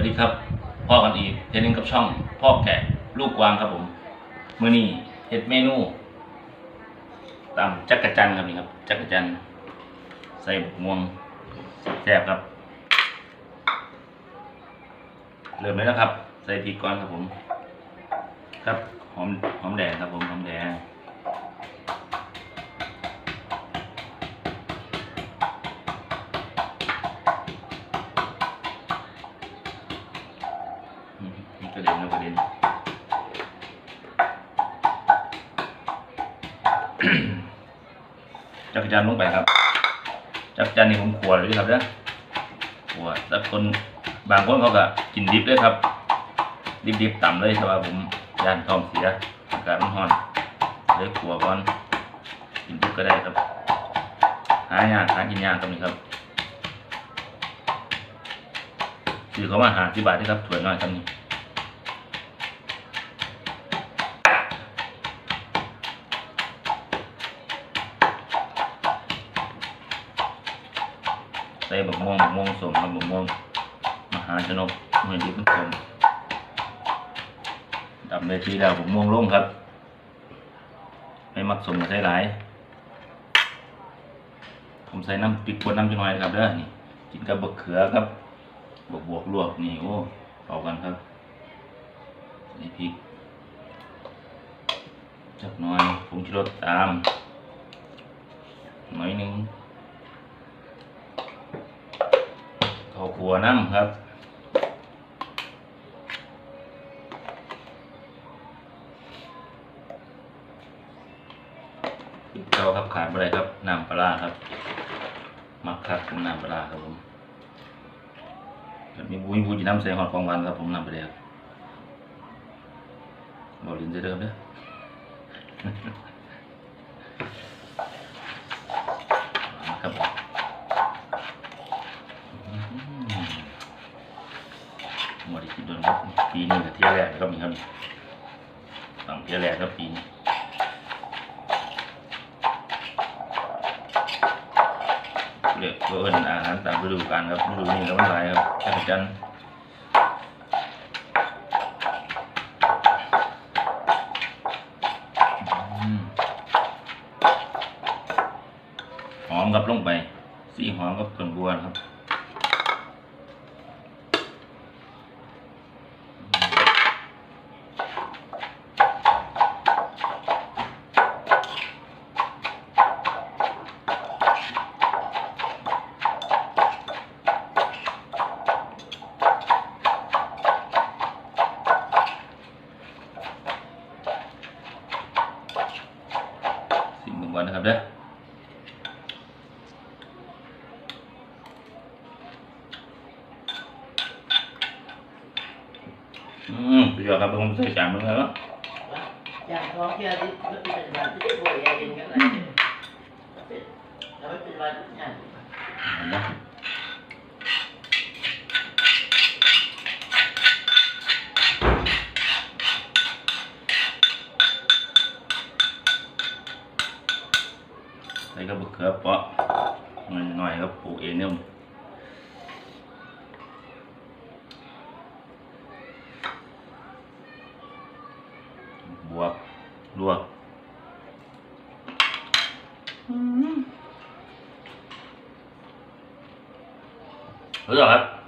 วัสดีครับพ่อกันอีกเทนนิงกับช่องพ่อแกะลูกกวางครับผมมือนี้เฮ็ดเมนูตามจักรจันทร์ครับนี่ครับจักรจันทร์ใส่บม่วงแซ่บครับ เริ่มเลยนะครับ ใส่พริกก่อนครับผม ครับหอมหอมแดงครับผมหอมแดง กระเด็นนะกระเด็นจักจันลงไปครับ จักจันนี่ผมขวดเลยครับเด้อขวดแล้วคนบางคนเขาก็กินดิบเลยครับ ดิบๆต่ำเลยแต่ว่าผมยานทองเสียอากาศมันร้อนเลยขัวก่อนกินดิบก็ได้ครับ หายากหากินยากตรงนี้ครับซื้อเขามาหาที่บาทที่ครับถ้วยน้อยครับนี่ ใส่บักม่วงบักม่วงสมครับบักม่วงมหาชนกเมื่อดีเพิ่งสมดำเลยทีแล้วบักม่วงลงครับไม่มักสมกับใส่หลาย ผมใส่น้ำพริกป่นน้ำจังหน่อยครับเด้อนี่กินกับบะเขือครับบวกบวกลวกนี่โอ้เข้ากันครับนี่พริกจักหน่อยผงชูรสตามหน่อยนึง ขัวน้ำครับเจ้าครับขาดไม่ได้ครับน้ำปลาครับ มักคักน้ำปลาครับผมมีบุ้ยบุ้ยน้ำใส่หอดของวานครับผมน้ำไปเลยครับบอกลินจะเดิมเด้อ ครับอืม หมดอีกทีโดนครับปีนี้กับเที่ยวแรกครับนี่ครับฝั่งเที่ยวแรกครับปีนี้เรียกว่าเป็นอาหารตามฤดูกาลครับฤดูนี้ก็ไม่ไรครับแค่จันทร์อืมหอมกับลงไปสีหอมกับต้นบัวนะครับ สิ่งหนึ่งวันนะครับเด้ออืมสุดยอดครับผมใส่จานมึงแล้ว อย่างท้องที่อาทิตย์ไม่เป็นแบบที่ป่วยเองกัน ใส่กระบุกเขือเปาะหน่อยหน่อยๆครับปลูกเองเนี่ยบวกลวกรู้จักครับ